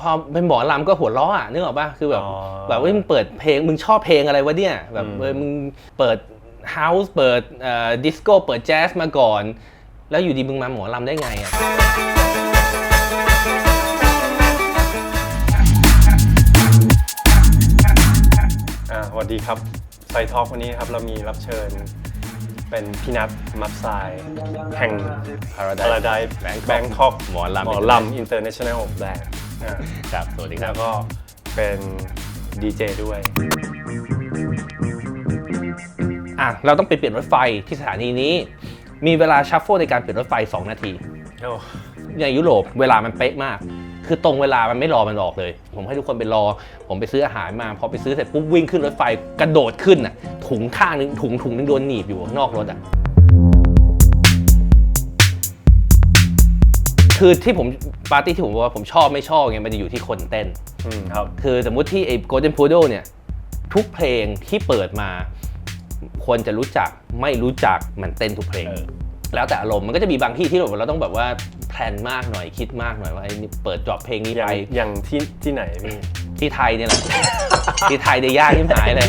พอเป็นหมอลำก็หัวล้ออะนึกออกป่ะคือแบบอ๋อ แบบว่ามึงเปิดเพลงมึงชอบเพลงอะไรวะเนี่ยแบบอืมเออมึงเปิดเฮาส์เปิดเอ่อดิสโก้เปิดแจ๊สมาก่อน แล้วอยู่ดีมึงมาหมอลำได้ไงอะอ่าสวัสดีครับไซทอ l k วันนี้นะครับเรามีรับเชิญเป็นพี่นัทมัฟไซแห่ง Paradise Paradise Bangkok Bangkok หมอลำ หมอลำ International Band อ่าครับสวัสดีคแล้รับวก็เป็นดีเจด้วยอะเราต้องไปเปลี่ยนรถไฟที่สถานีนี้ มีเวลาชัฟเฟิลในการเปลี่ยนรถไฟ 2 นาที โอ้ในยุโรปเวลามันเป๊ะมาก คือตรงเวลามันไม่รอมันออกเลย ผมให้ทุกคนไปรอ ผมไปซื้ออาหารมา พอไปซื้อเสร็จปุ๊บวิ่งขึ้นรถไฟกระโดดขึ้นอะ ถุงข้างนึงถุงถุงนึงโดนหนีบอยู่ข้างนอกรถอะ คือที่ผมปาร์ตี้ที่ผมบอกว่าผมชอบไม่ชอบไงมันจะอยู่ที่คนเต้น อืมครับ คือสมมุติที่ไอ้ Golden Poodle เนี่ย ทุกเพลงที่เปิดมา ควรจะรู้จักไม่รู้จักมันเต้นทุกเพลง เออ แล้วแต่อารมณ์มันก็จะมีบางที่ที่เราต้องแบบว่าแพลนมากหน่อยคิดมากหน่อยว่าไอ้นี่เปิดจอบเพลงนี้อย่าไปงอย่างที่ที่ไหนพี่ ที่ไทยเนี่ยแหละ ที่ไทยเนี่ยยากที่หายเลย